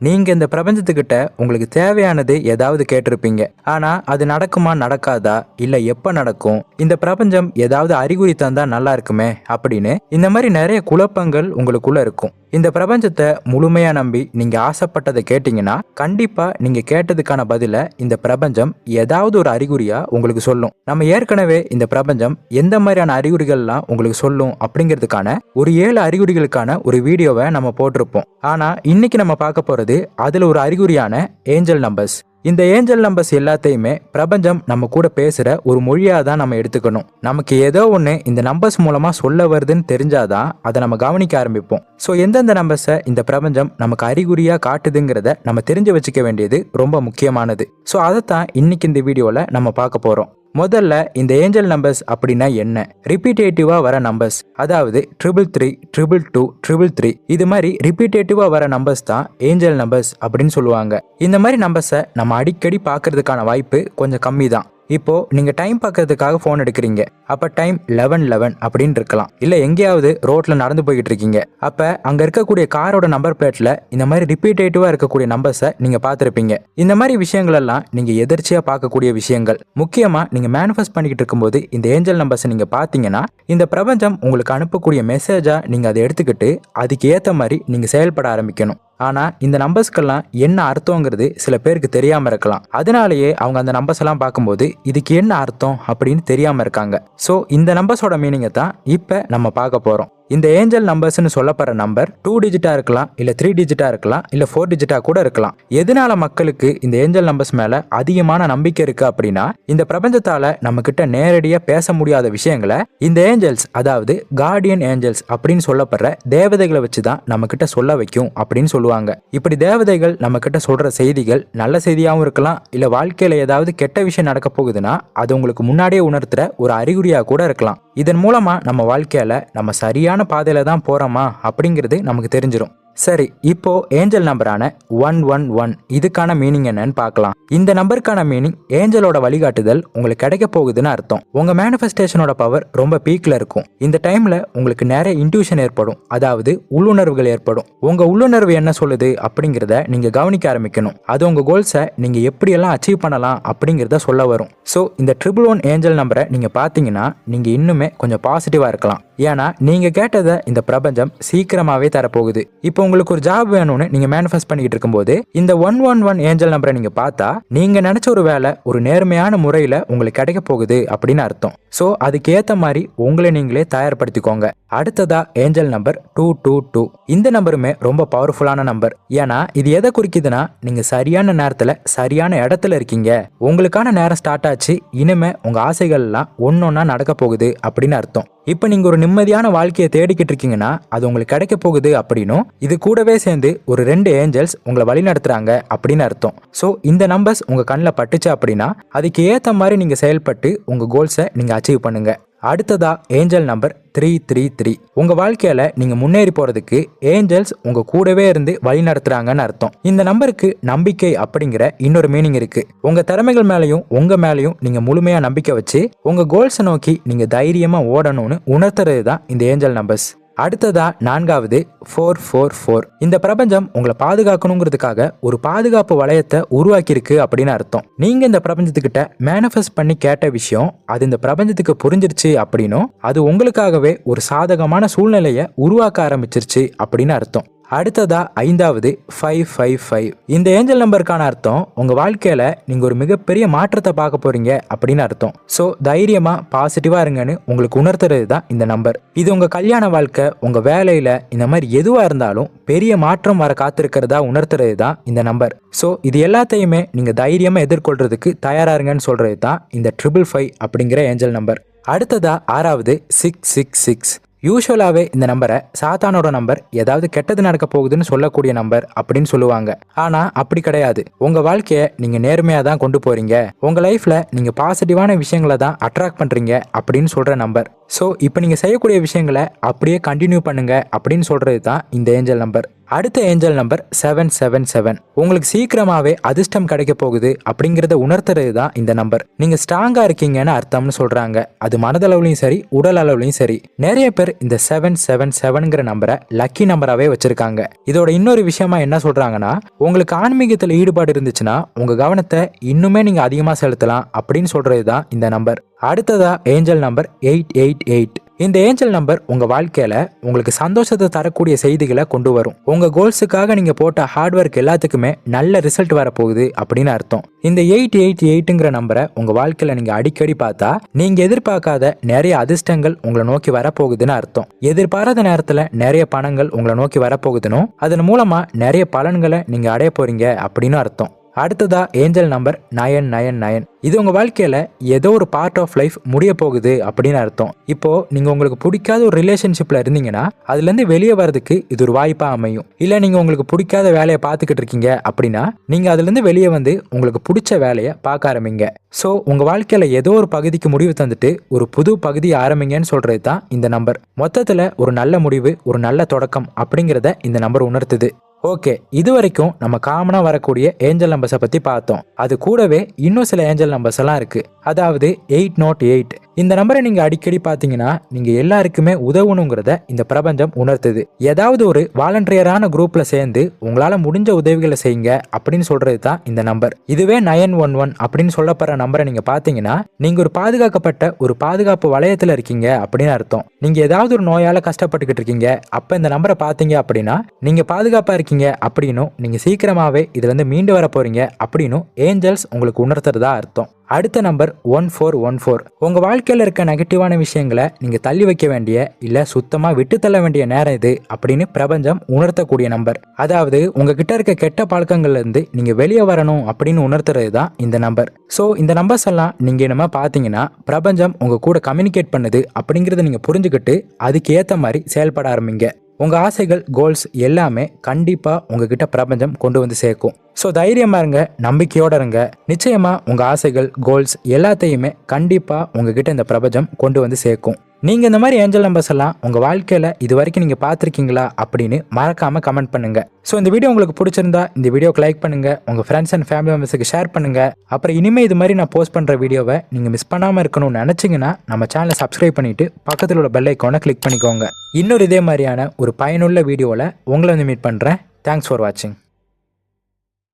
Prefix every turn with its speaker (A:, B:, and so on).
A: நீங்க இந்த பிரபஞ்சத்துக்கிட்ட உங்களுக்கு தேவையானது ஏதாவது கேட்டிருப்பீங்க. ஆனா அது நடக்குமா நடக்காதா? இல்ல எப்ப நடக்கும்? இந்த பிரபஞ்சம் ஏதாவது அறிகுறி தந்தா நல்லா இருக்குமே? அப்படின்னு இந்த மாதிரி நிறைய குழப்பங்கள் உங்களுக்குள்ள இருக்கும். இந்த பிரபஞ்சத்தை முழுமையா நம்பி நீங்க ஆசைப்பட்டதை கேட்டீங்கன்னா கண்டிப்பா நீங்க கேட்டதுக்கான பதில இந்த பிரபஞ்சம் ஏதாவது ஒரு அறிகுறியா உங்களுக்கு சொல்லும். நம்ம ஏற்கனவே இந்த பிரபஞ்சம் எந்த மாதிரியான அறிகுறிகள்லாம் உங்களுக்கு சொல்லும் அப்படிங்கிறதுக்கான ஒரு ஏழு அறிகுறிகளுக்கான ஒரு வீடியோவை நம்ம போட்டிருப்போம். ஆனா இன்னைக்கு நம்ம பார்க்க போறது அதுல ஒரு அறிகுறியான ஏஞ்சல் நம்பர்ஸ். இந்த ஏஞ்சல் நம்பர்ஸ் எல்லாத்தையுமே பிரபஞ்சம் நம்ம கூட பேசுகிற ஒரு மொழியாக தான் நம்ம எடுத்துக்கணும். நமக்கு ஏதோ ஒன்று இந்த நம்பர்ஸ் மூலமாக சொல்ல வருதுன்னு தெரிஞ்சாதான் அதை நம்ம கவனிக்க ஆரம்பிப்போம். ஸோ எந்தெந்த நம்பர்ஸை இந்த பிரபஞ்சம் நமக்கு அறிகுறியாக காட்டுதுங்கிறத நம்ம தெரிஞ்சு வச்சுக்க வேண்டியது ரொம்ப முக்கியமானது. ஸோ அதைத்தான் இன்னைக்கு இந்த வீடியோவில் நம்ம பார்க்க போகிறோம் முதல்ல இந்த ஏஞ்சல் நம்பர்ஸ் அப்படின்னா என்ன? ரிப்பீட்டேட்டிவா வர நம்பர்ஸ். அதாவது triple three triple two triple three. இது மாதிரி ரிப்பீட்டேட்டிவா வர நம்பர்ஸ் தான் ஏஞ்சல் நம்பர்ஸ் அப்படின்னு சொல்லுவாங்க. இந்த மாதிரி நம்பர்ஸை நம்ம அடிக்கடி பார்க்கறதுக்கான வாய்ப்பு கொஞ்சம் கம்மி தான் இப்போ நீங்க டைம் பார்க்கறதுக்காக ஃபோன் எடுக்கிறீங்க. அப்ப டைம் லெவன் லெவன் அப்படின்னு இருக்கலாம். இல்ல எங்கேயாவது ரோட்ல நடந்து போய்கிட்டு இருக்கீங்க. அப்ப அங்க இருக்கக்கூடிய காரோட நம்பர் பிளேட்ல இந்த மாதிரி ரிப்பீட்டேட்டிவா இருக்கக்கூடிய நம்பர்ஸை நீங்க பார்த்துருப்பீங்க. இந்த மாதிரி விஷயங்கள் எல்லாம் நீங்க எதிர்ச்சியா பார்க்கக்கூடிய விஷயங்கள். முக்கியமா நீங்க மேனிஃபெஸ்ட் பண்ணிக்கிட்டு இருக்கும்போது இந்த ஏஞ்சல் நம்பர்ஸை நீங்க பார்த்தீங்கன்னா இந்த பிரபஞ்சம் உங்களுக்கு அனுப்பக்கூடிய மெசேஜா நீங்க அதை எடுத்துக்கிட்டு அதுக்கு ஏத்த மாதிரி நீங்க செயல்பட ஆரம்பிக்கணும். ஆனால் இந்த நம்பர்ஸ்க்கெல்லாம் என்ன அர்த்தங்கிறது சில பேருக்கு தெரியாமல் இருக்கலாம். அதனாலேயே அவங்க அந்த நம்பர்ஸ் எல்லாம் பார்க்கும்போது இதுக்கு என்ன அர்த்தம் அப்படின்னு தெரியாமல் இருக்காங்க. ஸோ இந்த நம்பர்ஸோட மீனிங்கை தான் இப்போ நம்ம பார்க்க போகிறோம் இந்த ஏஞ்சல் நம்பர்ஸ்னு சொல்லப்படுற நம்பர் டூ டிஜிட்டா இருக்கலாம் இல்ல த்ரீ டிஜிட்டா இருக்கலாம் இல்ல ஃபோர் டிஜிட்டா கூட இருக்கலாம். எதனால மக்களுக்கு இந்த ஏஞ்சல் நம்பர்ஸ் மேல அதிகமான நம்பிக்கை இருக்கு அப்படின்னா இந்த பிரபஞ்சத்தால நம்ம கிட்ட நேரடியா பேச முடியாத விஷயங்களை இந்த ஏஞ்சல்ஸ் அதாவது கார்டியன் ஏஞ்சல்ஸ் அப்படின்னு சொல்லப்படுற தேவதைகளை வச்சு தான் நம்ம கிட்ட சொல்ல வைக்கும் அப்படின்னு சொல்லுவாங்க. இப்படி தேவதைகள் நம்ம கிட்ட சொல்ற செய்திகள் நல்ல செய்தியாகவும் இருக்கலாம் இல்ல வாழ்க்கையில ஏதாவது கெட்ட விஷயம் நடக்க போகுதுன்னா அது உங்களுக்கு முன்னாடியே உணர்த்துற ஒரு அறிகுறியா கூட இருக்கலாம். இதன் மூலமாக நம்ம வாழ்க்கையில் நம்ம சரியான பாதையில் தான் போகிறோமா அப்படிங்கிறது நமக்கு தெரிஞ்சிடும் சரி இப்போ ஏஞ்சல் நம்பரான ஒன் ஒன் ஒன் இதுக்கான மீனிங் என்னன்னு பார்க்கலாம். இந்த நம்பருக்கான மீனிங் ஏஞ்சலோட வழிகாட்டுதல் உங்களுக்கு கிடைக்க போகுதுன்னு அர்த்தம். உங்க மேனிஃபெஸ்டேஷனோட பவர் ரொம்ப பீக்ல இருக்கும். இந்த டைம்ல உங்களுக்கு நிறைய இன்ட்யூஷன் ஏற்படும். அதாவது உள்ளுணர்வுகள் ஏற்படும். உங்க உள்ளுணர்வு என்ன சொல்லுது அப்படிங்கிறத நீங்க கவனிக்க ஆரம்பிக்கணும். அது உங்க கோல்ஸை நீங்க எப்படியெல்லாம் அச்சீவ் பண்ணலாம் அப்படிங்கிறத சொல்ல வரும். ஸோ இந்த ட்ரிபிள் ஒன் ஏஞ்சல் நம்பரை நீங்க பார்த்தீங்கன்னா நீங்க இன்னுமே கொஞ்சம் பாசிட்டிவா இருக்கலாம். ஏன்னா நீங்க கேட்டதை இந்த பிரபஞ்சம் சீக்கிரமாவே தரப்போகுது. இப்போ உங்களுக்கு ஒரு ஜாப் வேணும்னு நீங்க மேனிஃபெஸ்ட் பண்ணிட்டு இருக்கும்போது இந்த ஒன் ஒன் ஒன் ஏஞ்சல் நம்பரை நீங்க பார்த்தா நீங்க நினைச்ச ஒரு வேலை ஒரு நேர்மையான முறையில உங்களுக்கு கிடைக்க போகுது அப்படின்னு அர்த்தம். ஸோ அதுக்கு ஏத்த மாதிரி உங்களை நீங்களே தயார்படுத்திக்கோங்க. அடுத்ததா angel number two two two இந்த நம்பருமே ரொம்ப பவர்ஃபுல்லான நம்பர் ஏன்னா இது எதை குறிக்குதுன்னா நீங்க சரியான நேரத்துல சரியான இடத்துல இருக்கீங்க. உங்களுக்கான நேரம் ஸ்டார்ட் ஆச்சு இனிமே உங்க ஆசைகள் எல்லாம் ஒன்னொன்னா நடக்க போகுது அப்படின்னு அர்த்தம். இப்போ நீங்கள் ஒரு நிம்மதியான வாழ்க்கையை தேடிக்கிட்டு இருக்கீங்கன்னா அது உங்களுக்கு கிடைக்க போகுது அப்படின்னும் இது கூடவே சேர்ந்து ஒரு ரெண்டு ஏஞ்சல்ஸ் உங்களை வழி நடத்துகிறாங்க அப்படின்னு அர்த்தம். ஸோ இந்த நம்பர்ஸ் உங்கள் கண்ணில் பட்டுச்சு அப்படின்னா அதுக்கு ஏற்ற மாதிரி நீங்கள் செயல்பட்டு உங்கள் கோல்ஸை நீங்கள் அச்சீவ் பண்ணுங்கள் அடுத்ததா angel number three three three. உங்கள் வாழ்க்கையில் நீங்கள் முன்னேறி போகிறதுக்கு ஏஞ்சல்ஸ் உங்கள் கூடவே இருந்து வழி நடத்துகிறாங்கன்னு அர்த்தம். இந்த நம்பருக்கு நம்பிக்கை அப்படிங்கிற இன்னொரு மீனிங் இருக்குது உங்கள் திறமைகள் மேலேயும் உங்கள் மேலையும் நீங்கள் முழுமையாக நம்பிக்கை வச்சு உங்கள் கோல்ஸை நோக்கி நீங்கள் தைரியமாக ஓடணும்னு உணர்த்துறது தான் இந்த ஏஞ்சல் நம்பர்ஸ் அடுத்ததா நான்காவது ஃபோர் ஃபோர் ஃபோர் இந்த பிரபஞ்சம் உங்களை பாதுகாக்கணுங்கிறதுக்காக ஒரு பாதுகாப்பு வளையத்தை உருவாக்கியிருக்கு அப்படின்னு அர்த்தம். நீங்க இந்த பிரபஞ்சத்துக்கிட்ட மேனிஃபெஸ்ட் பண்ணி கேட்ட விஷயம் அது இந்த பிரபஞ்சத்துக்கு புரிஞ்சிருச்சு அப்படின்னும் அது உங்களுக்காகவே ஒரு சாதகமான சூழ்நிலையை உருவாக்க ஆரம்பிச்சிருச்சு அப்படின்னு அர்த்தம். அடுத்ததா ஐந்தாவது ஃபைவ் ஃபைவ் ஃபைவ் இந்த ஏஞ்சல் நம்பருக்கான அர்த்தம் உங்க வாழ்க்கையில நீங்க ஒரு மிகப்பெரிய மாற்றத்தை பார்க்க போறீங்க அப்படின்னு அர்த்தம். ஸோ தைரியமா பாசிட்டிவா இருங்கன்னு உங்களுக்கு உணர்த்துறது தான் இந்த நம்பர். இது உங்க கல்யாண வாழ்க்கை உங்க வேலையில இந்த மாதிரி எதுவா இருந்தாலும் பெரிய மாற்றம் வர காத்திருக்கிறதா உணர்த்துறது தான் இந்த நம்பர். ஸோ இது எல்லாத்தையுமே நீங்க தைரியமா எதிர்கொள்றதுக்கு தயாரா இருங்கன்னு சொல்றது தான் இந்த ட்ரிபிள் ஃபைவ் அப்படிங்கிற ஏஞ்சல் நம்பர். அடுத்ததா ஆறாவது சிக்ஸ் சிக்ஸ் சிக்ஸ் யூஸ்வலாகவே இந்த நம்பரை சாத்தானோட நம்பர் ஏதாவது கெட்டது நடக்க போகுதுன்னு சொல்லக்கூடிய நம்பர் அப்படின்னு சொல்லுவாங்க. ஆனால் அப்படி கிடையாது. உங்கள் வாழ்க்கையை நீங்கள் நேர்மையாக தான் கொண்டு போகிறீங்க உங்கள் லைஃப்பில் நீங்கள் பாசிட்டிவான விஷயங்களை தான் அட்ராக்ட் பண்ணுறீங்க அப்படின்னு சொல்கிற நம்பர். ஸோ இப்போ நீங்கள் செய்யக்கூடிய விஷயங்களை அப்படியே கண்டினியூ பண்ணுங்கள் அப்படின்னு சொல்கிறது தான் இந்த ஏஞ்சல் நம்பர். அடுத்த angel number seven seven seven. உங்களுக்கு சீக்கிரமாவே அதிர்ஷ்டம் கிடைக்க போகுது அப்படிங்கறத உணர்த்துறது தான் இந்த நம்பர். நீங்க ஸ்ட்ராங்கா இருக்கீங்கன்னு அர்த்தம்னு சொல்றாங்க. அது மனதளவுலையும் சரி உடல் அளவுலையும் சரி. நிறைய பேர் இந்த செவன் செவன் செவன்கிற நம்பரை லக்கி நம்பராகவே வச்சிருக்காங்க. இதோட இன்னொரு விஷயமா என்ன சொல்றாங்கன்னா உங்களுக்கு ஆன்மீகத்தில் ஈடுபாடு இருந்துச்சுன்னா உங்க கவனத்தை இன்னுமே நீங்க அதிகமா செலுத்தலாம் அப்படின்னு சொல்றது தான் இந்த நம்பர். அடுத்ததா angel number eight eight eight. இந்த ஏஞ்சல் நம்பர் உங்க வாழ்க்கையில உங்களுக்கு சந்தோஷத்தை தரக்கூடிய செய்திகளை கொண்டு வரும். உங்க கோல்ஸுக்காக நீங்க போட்ட ஹார்ட் ஒர்க் எல்லாத்துக்குமே நல்ல ரிசல்ட் வரப்போகுது அப்படின்னு அர்த்தம். இந்த எயிட் எயிட் எயிட்டுங்கிற நம்பரை உங்க வாழ்க்கையில நீங்க அடிக்கடி பார்த்தா நீங்க எதிர்பார்க்காத நிறைய அதிர்ஷ்டங்கள் உங்களை நோக்கி வரப்போகுதுன்னு அர்த்தம். எதிர்பாராத நேரத்துல நிறைய பணங்கள் உங்களை நோக்கி வரப்போகுதுன்னு அதன் மூலமா நிறைய பலன்களை நீங்க அடைய போறீங்க அப்படின்னு அர்த்தம். அடுத்ததா angel number nine nine nine. இது உங்க வாழ்க்கையில ஏதோ ஒரு பார்ட் ஆஃப் லைஃப் முடிய போகுது அப்படின்னு அர்த்தம். இப்போ நீங்க உங்களுக்கு பிடிக்காத ஒரு ரிலேஷன்ஷிப்ல இருந்தீங்கன்னா அதுல இருந்து வெளியே வரதுக்கு இது ஒரு வாய்ப்பா அமையும். இல்ல நீங்க உங்களுக்கு பிடிக்காத வேலையை பார்த்துக்கிட்டு இருக்கீங்க அப்படின்னா நீங்க அதுல இருந்து வெளியே வந்து உங்களுக்கு பிடிச்ச வேலையை பார்க்க ஆரம்பிங்க. ஸோ உங்க வாழ்க்கையில ஏதோ ஒரு பகுதிக்கு முடிவு தந்துட்டு ஒரு புது பகுதி ஆரம்பிங்கன்னு சொல்றது தான் இந்த நம்பர். மொத்தத்துல ஒரு நல்ல முடிவு ஒரு நல்ல தொடக்கம் அப்படிங்கிறத இந்த நம்பர் உணர்த்துது. ஓகே இது வரைக்கும் நம்ம காமனாக வரக்கூடிய ஏஞ்சல் நம்பர்ஸை பற்றி பார்த்தோம். அது கூடவே இன்னும் சில ஏஞ்சல் நம்பர்ஸ் எல்லாம் இருக்குது அதாவது எயிட் நாட் எயிட் இந்த நம்பரை நீங்கள் அடிக்கடி பார்த்தீங்கன்னா நீங்கள் எல்லாருக்குமே உதவணுங்கிறத இந்த பிரபஞ்சம் உணர்த்துது. ஏதாவது ஒரு வாலண்டியரான குரூப்ல சேர்ந்து உங்களால் முடிஞ்ச உதவிகளை செய்யுங்க அப்படின்னு சொல்றது தான் இந்த நம்பர். இதுவே நயன் ஒன் ஒன் அப்படின்னு சொல்லப்படுற நம்பரை நீங்கள் பார்த்தீங்கன்னா நீங்கள் ஒரு பாதுகாக்கப்பட்ட ஒரு பாதுகாப்பு வளையத்தில் இருக்கீங்க அப்படின்னு அர்த்தம். நீங்கள் ஏதாவது ஒரு நோயால் கஷ்டப்பட்டுக்கிட்டு இருக்கீங்க அப்போ இந்த நம்பரை பார்த்தீங்க அப்படின்னா நீங்கள் பாதுகாப்பாக இருக்கீங்க அப்படின்னும் நீங்கள் சீக்கிரமாகவே இதுலேருந்து மீண்டு வர போறீங்க அப்படின்னும் ஏஞ்சல்ஸ் உங்களுக்கு உணர்த்துறதா அர்த்தம். அடுத்த number one four one four உங்கள் வாழ்க்கையில் இருக்க நெகட்டிவான விஷயங்களை நீங்கள் தள்ளி வைக்க வேண்டிய இல்லை சுத்தமாக விட்டு தள்ள வேண்டிய நேரம் இது அப்படின்னு பிரபஞ்சம் உணர்த்தக்கூடிய நம்பர் அதாவது உங்ககிட்ட இருக்க கெட்ட பழக்கங்கள்லேருந்து நீங்கள் வெளியே வரணும் அப்படின்னு உணர்த்துறது தான் இந்த நம்பர் ஸோ இந்த நம்பர்ஸ் எல்லாம் நீங்கள் என்னமா பார்த்தீங்கன்னா பிரபஞ்சம் உங்கள் கூட கம்யூனிகேட் பண்ணுது அப்படிங்கிறத நீங்கள் புரிஞ்சுக்கிட்டு அதுக்கு ஏற்ற மாதிரி செயல்பட ஆரம்பிங்க. உங்கள் ஆசைகள் கோல்ஸ் எல்லாமே கண்டிப்பாக உங்ககிட்ட பிரபஞ்சம் கொண்டு வந்து சேர்க்கும். ஸோ தைரியமாக இருங்க நம்பிக்கையோட இருங்க. நிச்சயமாக உங்கள் ஆசைகள் கோல்ஸ் எல்லாத்தையுமே கண்டிப்பாக உங்ககிட்ட இந்த பிரபஞ்சம் கொண்டு வந்து சேர்க்கும். நீங்கள் இந்த மாதிரி ஏஞ்சல் நம்பர்ஸ் எல்லாம் உங்கள் வாழ்க்கையில் இது வரைக்கும் நீங்கள் பார்த்துருக்கீங்களா அப்படின்னு மறக்காமல் கமெண்ட் பண்ணுங்கள் ஸோ இந்த வீடியோ உங்களுக்கு பிடிச்சிருந்தா இந்த வீடியோக்கு லைக் பண்ணுங்கள் உங்கள் ஃப்ரெண்ட்ஸ் அண்ட் ஃபேமிலி மெம்பர்ஸுக்கு ஷேர் பண்ணுங்கள் அப்புறம் இனிமேல் இது மாதிரி நான் போஸ்ட் பண்ணுற வீடியோவை நீங்கள் மிஸ் பண்ணாமல் இருக்கணும்னு நினச்சிங்கன்னா நம்ம சேனலை சப்ஸ்கிரைப் பண்ணிவிட்டு பக்கத்தில் உள்ள பெல் ஐக்கானை கிளிக் பண்ணிக்கோங்க. இன்னொரு இதே மாதிரியான ஒரு பயனுள்ள வீடியோவில் உங்களை வந்து மீட் பண்ணுறேன் தேங்க்ஸ் ஃபார் வாட்சிங்